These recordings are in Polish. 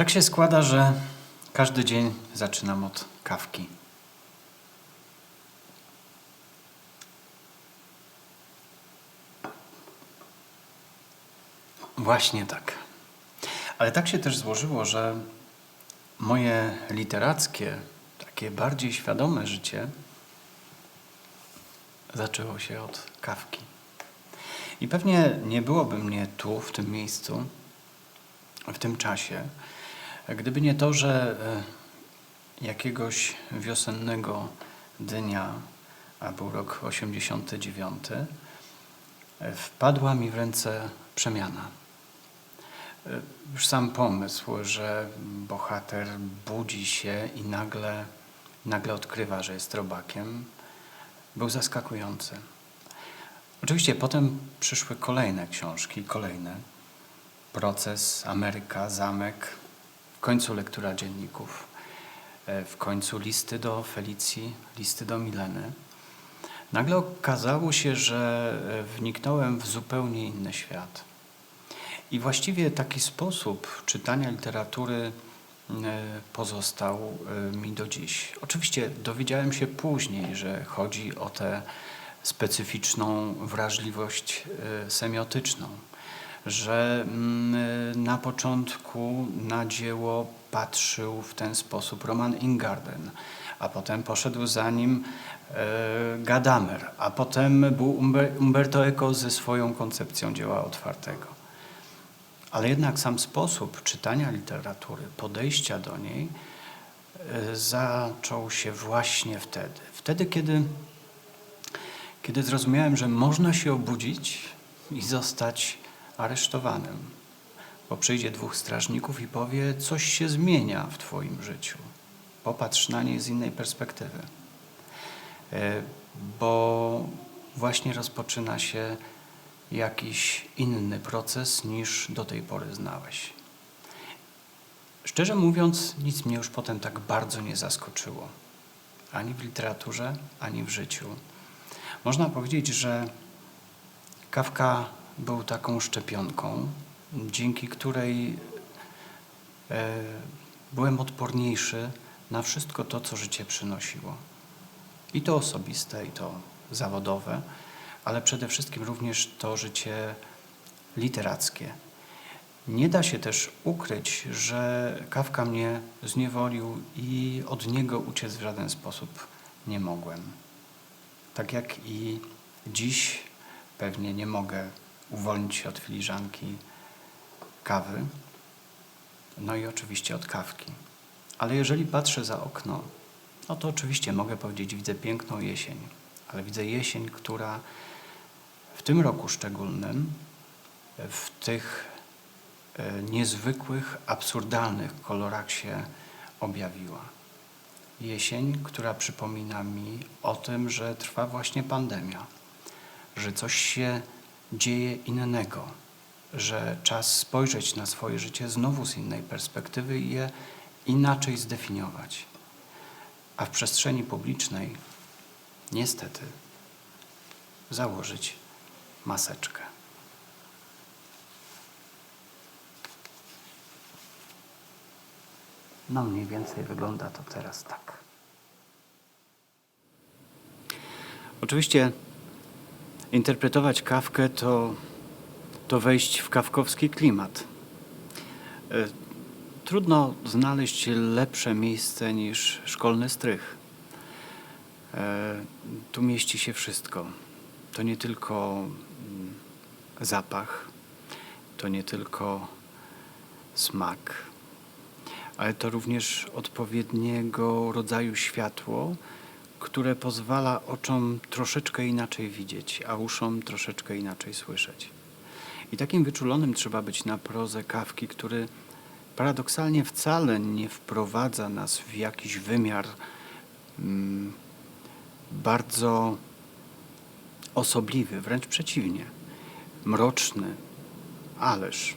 Tak się składa, że każdy dzień zaczynam od kawki. Właśnie tak. Ale tak się też złożyło, że moje literackie, takie bardziej świadome życie zaczęło się od kawki. I pewnie nie byłoby mnie tu, w tym miejscu, w tym czasie, gdyby nie to, że e, jakiegoś wiosennego dnia, a był rok 89, e, wpadła mi w ręce przemiana. E, Już sam pomysł, że bohater budzi się i nagle, nagle odkrywa, że jest robakiem, był zaskakujący. Oczywiście potem przyszły kolejne książki, kolejne. Proces, Ameryka, Zamek, w końcu lektura dzienników, e, w końcu listy do Felicji, listy do Mileny. Nagle okazało się, że e, wniknąłem w zupełnie inny świat. I właściwie taki sposób czytania literatury e, pozostał mi do dziś. Oczywiście dowiedziałem się później, że chodzi o tę specyficzną wrażliwość semiotyczną, że mm, e, na początku na dzieło patrzył w ten sposób Roman Ingarden, a potem poszedł za nim e, Gadamer, a potem był Umber, Umberto Eco ze swoją koncepcją dzieła otwartego. Ale jednak sam sposób czytania literatury, podejścia do niej e, zaczął się właśnie wtedy. Wtedy, kiedy, kiedy zrozumiałem, że można się obudzić i zostać aresztowanym, bo przyjdzie dwóch strażników i powie, coś się zmienia w Twoim życiu. Popatrz na nie z innej perspektywy. E, Bo właśnie rozpoczyna się jakiś inny proces niż do tej pory znałeś. Szczerze mówiąc, nic mnie już potem tak bardzo nie zaskoczyło. Ani w literaturze, ani w życiu. Można powiedzieć, że Kawka był taką szczepionką, dzięki której e, byłem odporniejszy na wszystko to, co życie przynosiło. I to osobiste, i to zawodowe, ale przede wszystkim również to życie literackie. Nie da się też ukryć, że Kawka mnie zniewolił i od niego uciec w żaden sposób nie mogłem. Tak jak i dziś pewnie nie mogę uwolnić się od filiżanki kawy, no i oczywiście od kawki. Ale jeżeli patrzę za okno, no to oczywiście mogę powiedzieć, widzę piękną jesień, ale widzę jesień, która w tym roku szczególnym, w tych e, niezwykłych, absurdalnych kolorach się objawiła. Jesień, która przypomina mi o tym, że trwa właśnie pandemia, że coś się dzieje innego, że czas spojrzeć na swoje życie znowu z innej perspektywy i je inaczej zdefiniować. A w przestrzeni publicznej, niestety, założyć maseczkę. No mniej więcej wygląda to teraz tak. Oczywiście interpretować kawkę to, to wejść w kawkowski klimat. E, Trudno znaleźć lepsze miejsce niż szkolny strych. E, Tu mieści się wszystko. To nie tylko mm, zapach, to nie tylko smak, ale to również odpowiedniego rodzaju światło, które pozwala oczom troszeczkę inaczej widzieć, a uszom troszeczkę inaczej słyszeć. I takim wyczulonym trzeba być na prozę kawki, który paradoksalnie wcale nie wprowadza nas w jakiś wymiar mm, bardzo osobliwy, wręcz przeciwnie, mroczny, ależ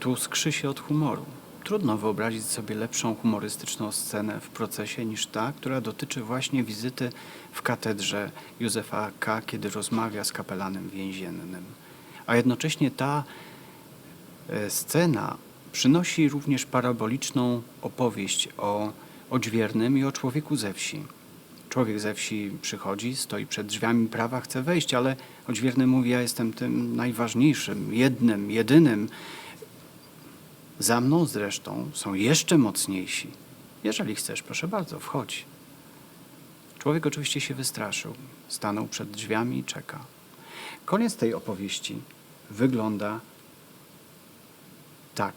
tu skrzy się od humoru. Trudno wyobrazić sobie lepszą humorystyczną scenę w procesie niż ta, która dotyczy właśnie wizyty w katedrze Józefa K., kiedy rozmawia z kapelanem więziennym. A jednocześnie ta e, scena przynosi również paraboliczną opowieść o odźwiernym i o człowieku ze wsi. Człowiek ze wsi przychodzi, stoi przed drzwiami prawa, chce wejść, ale odźwierny mówi: Ja jestem tym najważniejszym, jednym, jedynym. Za mną zresztą są jeszcze mocniejsi. Jeżeli chcesz, proszę bardzo, wchodź. Człowiek oczywiście się wystraszył, stanął przed drzwiami i czeka. Koniec tej opowieści wygląda tak.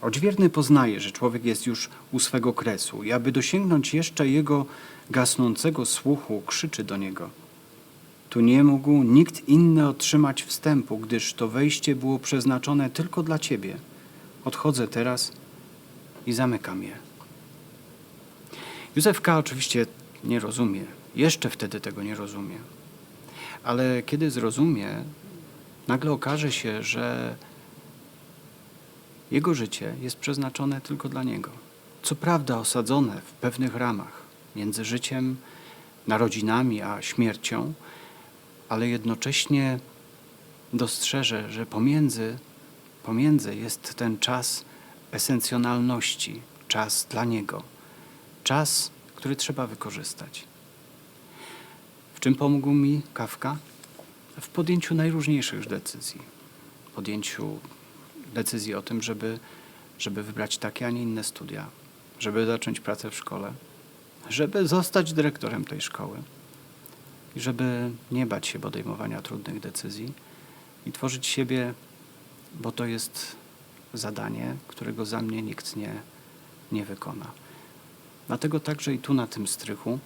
Odźwierny poznaje, że człowiek jest już u swego kresu i aby dosięgnąć jeszcze jego gasnącego słuchu, krzyczy do niego. Tu nie mógł nikt inny otrzymać wstępu, gdyż to wejście było przeznaczone tylko dla ciebie. Odchodzę teraz i zamykam je. Józef K. oczywiście nie rozumie. Jeszcze wtedy tego nie rozumie. Ale kiedy zrozumie, nagle okaże się, że jego życie jest przeznaczone tylko dla niego. Co prawda osadzone w pewnych ramach między życiem, narodzinami a śmiercią, ale jednocześnie dostrzeże, że pomiędzy, pomiędzy jest ten czas esencjonalności, czas dla niego, czas, który trzeba wykorzystać. W czym pomógł mi Kawka? W podjęciu najróżniejszych decyzji. Podjęciu decyzji o tym, żeby, żeby wybrać takie, a nie inne studia, żeby zacząć pracę w szkole, żeby zostać dyrektorem tej szkoły i żeby nie bać się podejmowania trudnych decyzji i tworzyć siebie, bo to jest zadanie, którego za mnie nikt nie, nie wykona. Dlatego także i tu na tym strychu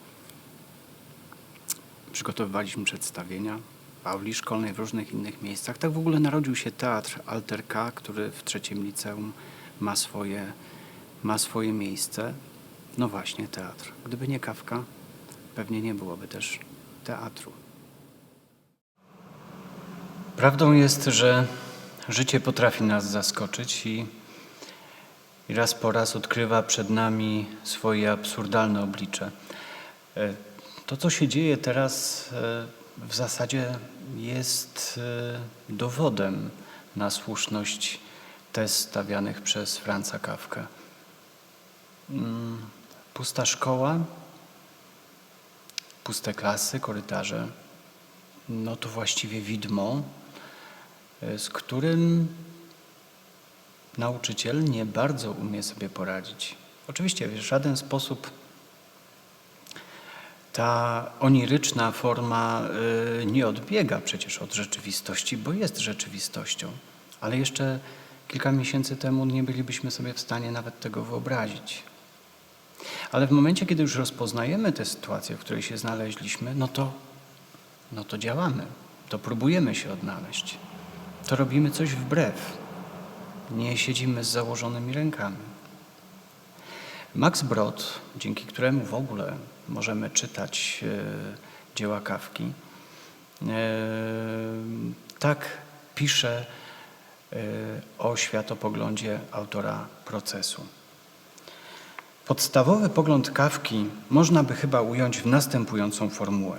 przygotowywaliśmy przedstawienia w auli szkolnej, w różnych innych miejscach. Tak w ogóle narodził się teatr Alter K, który w trzecim liceum ma swoje, ma swoje miejsce. No właśnie, teatr. Gdyby nie Kawka, pewnie nie byłoby też teatru. Prawdą jest, że życie potrafi nas zaskoczyć i, i raz po raz odkrywa przed nami swoje absurdalne oblicze. E, To, co się dzieje teraz, e, w zasadzie jest e, dowodem na słuszność tez stawianych przez Franza Kawkę. Mm, Pusta szkoła, puste klasy, korytarze, no to właściwie widmo, z którym nauczyciel nie bardzo umie sobie poradzić. Oczywiście w żaden sposób ta oniryczna forma y, nie odbiega przecież od rzeczywistości, bo jest rzeczywistością, ale jeszcze kilka miesięcy temu nie bylibyśmy sobie w stanie nawet tego wyobrazić. Ale w momencie, kiedy już rozpoznajemy tę sytuację, w której się znaleźliśmy, no to, no to działamy, to próbujemy się odnaleźć, to robimy coś wbrew, nie siedzimy z założonymi rękami. Max Brod, dzięki któremu w ogóle możemy czytać e, dzieła Kawki, e, tak pisze e, o światopoglądzie autora procesu. Podstawowy pogląd Kawki można by chyba ująć w następującą formułę.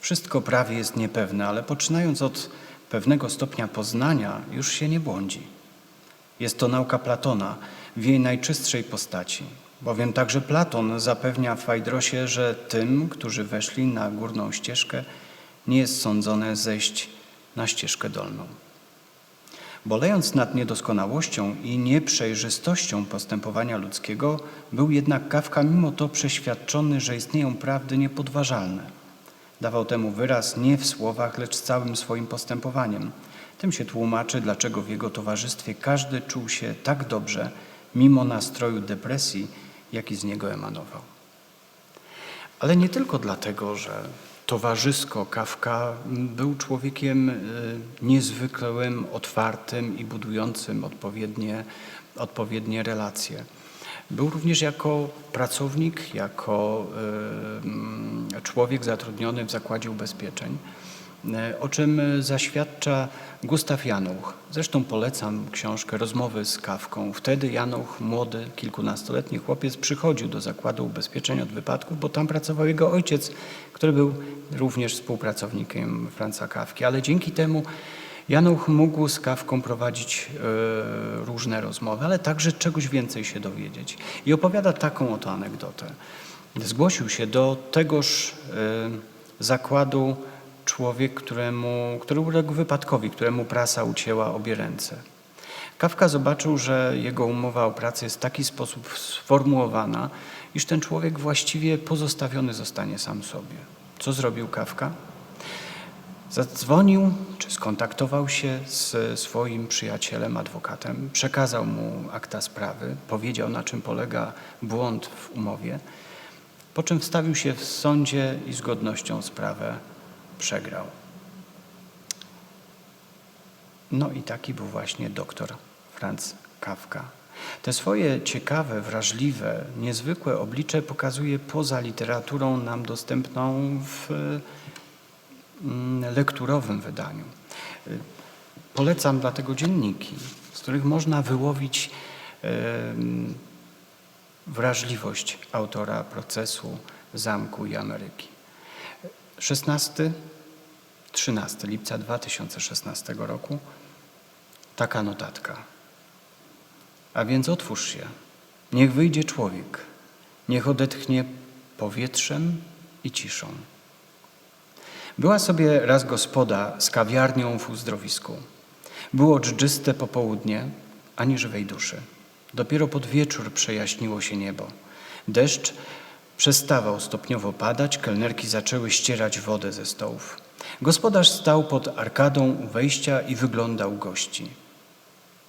Wszystko prawie jest niepewne, ale poczynając od pewnego stopnia poznania, już się nie błądzi. Jest to nauka Platona w jej najczystszej postaci, bowiem także Platon zapewnia Fajdrosie, że tym, którzy weszli na górną ścieżkę, nie jest sądzone zejść na ścieżkę dolną. Bolejąc nad niedoskonałością i nieprzejrzystością postępowania ludzkiego, był jednak Kawka mimo to przeświadczony, że istnieją prawdy niepodważalne. Dawał temu wyraz nie w słowach, lecz całym swoim postępowaniem. Tym się tłumaczy, dlaczego w jego towarzystwie każdy czuł się tak dobrze, mimo nastroju depresji, jaki z niego emanował. Ale nie tylko dlatego, że towarzysko Kawka był człowiekiem y, niezwykłym, otwartym i budującym odpowiednie, odpowiednie relacje. Był również jako pracownik, jako człowiek zatrudniony w Zakładzie Ubezpieczeń, y, o czym zaświadcza Gustaw Januch. Zresztą polecam książkę Rozmowy z Kawką. Wtedy Januch, młody, kilkunastoletni chłopiec, przychodził do Zakładu Ubezpieczeń od Wypadków, bo tam pracował jego ojciec, który był również współpracownikiem Franca Kawki. Ale dzięki temu Januch mógł z Kawką prowadzić e, różne rozmowy, ale także czegoś więcej się dowiedzieć. I opowiada taką oto anegdotę. Zgłosił się do tegoż e, zakładu człowiek, któremu, który uległ wypadkowi, któremu prasa ucięła obie ręce. Kawka zobaczył, że jego umowa o pracę jest w taki sposób sformułowana, iż ten człowiek właściwie pozostawiony zostanie sam sobie. Co zrobił Kawka? Zadzwonił czy skontaktował się z swoim przyjacielem, adwokatem, przekazał mu akta sprawy, powiedział na czym polega błąd w umowie, po czym wstawił się w sądzie i z godnością sprawę przegrał. No i taki był właśnie doktor Franz Kafka. Te swoje ciekawe, wrażliwe, niezwykłe oblicze pokazuje poza literaturą nam dostępną w lekturowym wydaniu. Y, Polecam dlatego dzienniki, z których można wyłowić wrażliwość autora procesu Zamku i Ameryki. 16 13 lipca 2016 roku taka notatka. A więc otwórz się, niech wyjdzie człowiek, niech odetchnie powietrzem i ciszą. Była sobie raz gospoda z kawiarnią w uzdrowisku. Było dżdżyste popołudnie, ani żywej duszy. Dopiero pod wieczór przejaśniło się niebo. Deszcz przestawał stopniowo padać, kelnerki zaczęły ścierać wodę ze stołów. Gospodarz stał pod arkadą u wejścia i wyglądał gości.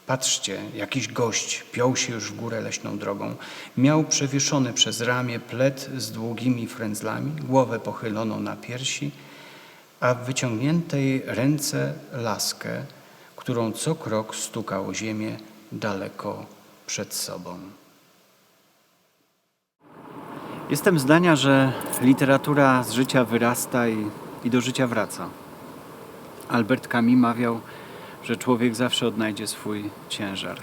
Patrzcie, jakiś gość piął się już w górę leśną drogą. Miał przewieszony przez ramię plet z długimi frędzlami, głowę pochyloną na piersi, a w wyciągniętej ręce laskę, którą co krok stukał ziemię daleko przed sobą. Jestem zdania, że literatura z życia wyrasta i, i do życia wraca. Albert Camus mawiał, że człowiek zawsze odnajdzie swój ciężar.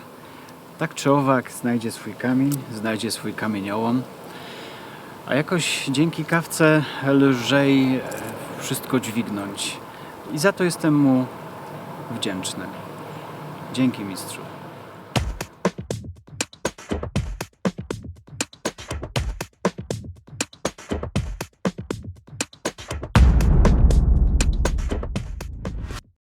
Tak czy owak znajdzie swój kamień, znajdzie swój kamieniołom, a jakoś dzięki kawce lżej wszystko dźwignąć. I za to jestem mu wdzięczny. Dzięki mistrzu.